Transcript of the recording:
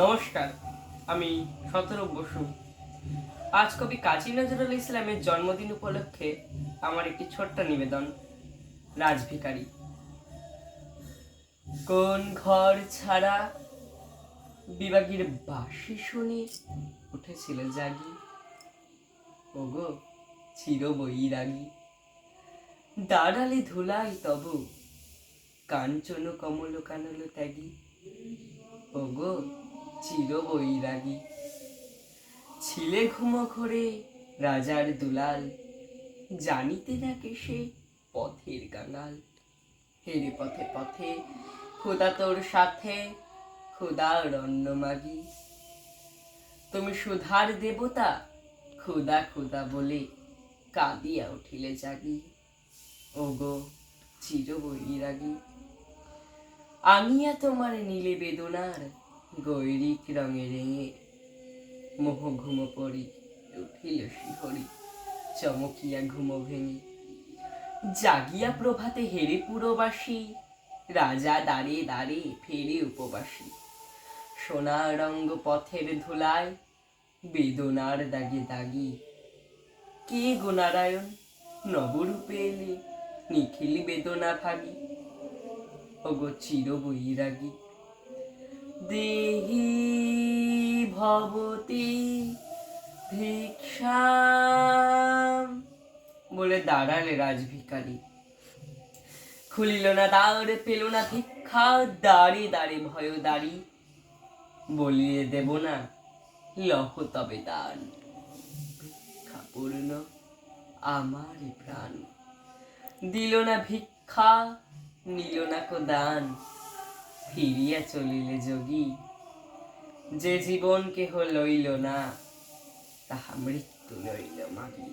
নমস্কার, আমি শতরূপ বসু। আজ কবি কাজী নজরুল ইসলামের জন্মদিন উপলক্ষে আমার একটি ছোট্ট নিবেদন রাজভিকারী কোন ঘর ছাড়া বিভাগীর বাসি শুনি উঠেছিল জাগি। ওগো, চির বৈরাগী। দাঁড়ালে ধুলাই তবু, কাঞ্চন কমল কানল ত্যাগী। ওগো চির বৈরাগী ছিলে ঘুম করে রাজার দুলাল, জানিতে না সে পথের গাঙাল হেরে পথে পথে খোদা তোর সাথে খোদার অন্ন মাগি। তুমি সুধার দেবতা, খোদা খোদা বলে কাঁদিয়া উঠিলে জাগি। ওগো চির বৈরাগী আমিয়া তোমার নীলে বেদনার গৈরিক রঙে রেঙে মোহ ঘুম পড়ি উঠিল শিহরি চমকিয়া ঘুম ভেঙে জাগিয়া প্রভাতে হেরে পুরবাসী রাজা দাঁড়ে দাঁড়ে ফেরে উপবাসী। সোনার রঙ্গ পথের ধুলায় বেদনার দাগে দাগি। কে গো নারায়ণ নবরূপে এলে, নিখিল বেদনা ভাগি। ওগো চির বৈরাগী দেহি ভবতি ভিক্ষাম বলে দাঁড়ালে রাজভিকারী খুলিল না দ্বার, পেল না ভিক্ষা, দাঁড়ে দাঁড়ে ভয় দাঁড়ি। বলিয়ে দেব না, লহ তবে দান। ভিক্ষা পূর্ণ আমার প্রাণ। দিল না ভিক্ষা, নিল না কো দান। ফিরিয়া চলিলে যোগী যে জীবন কেহ লইল না তাহা মৃত্যু লইল মাগি।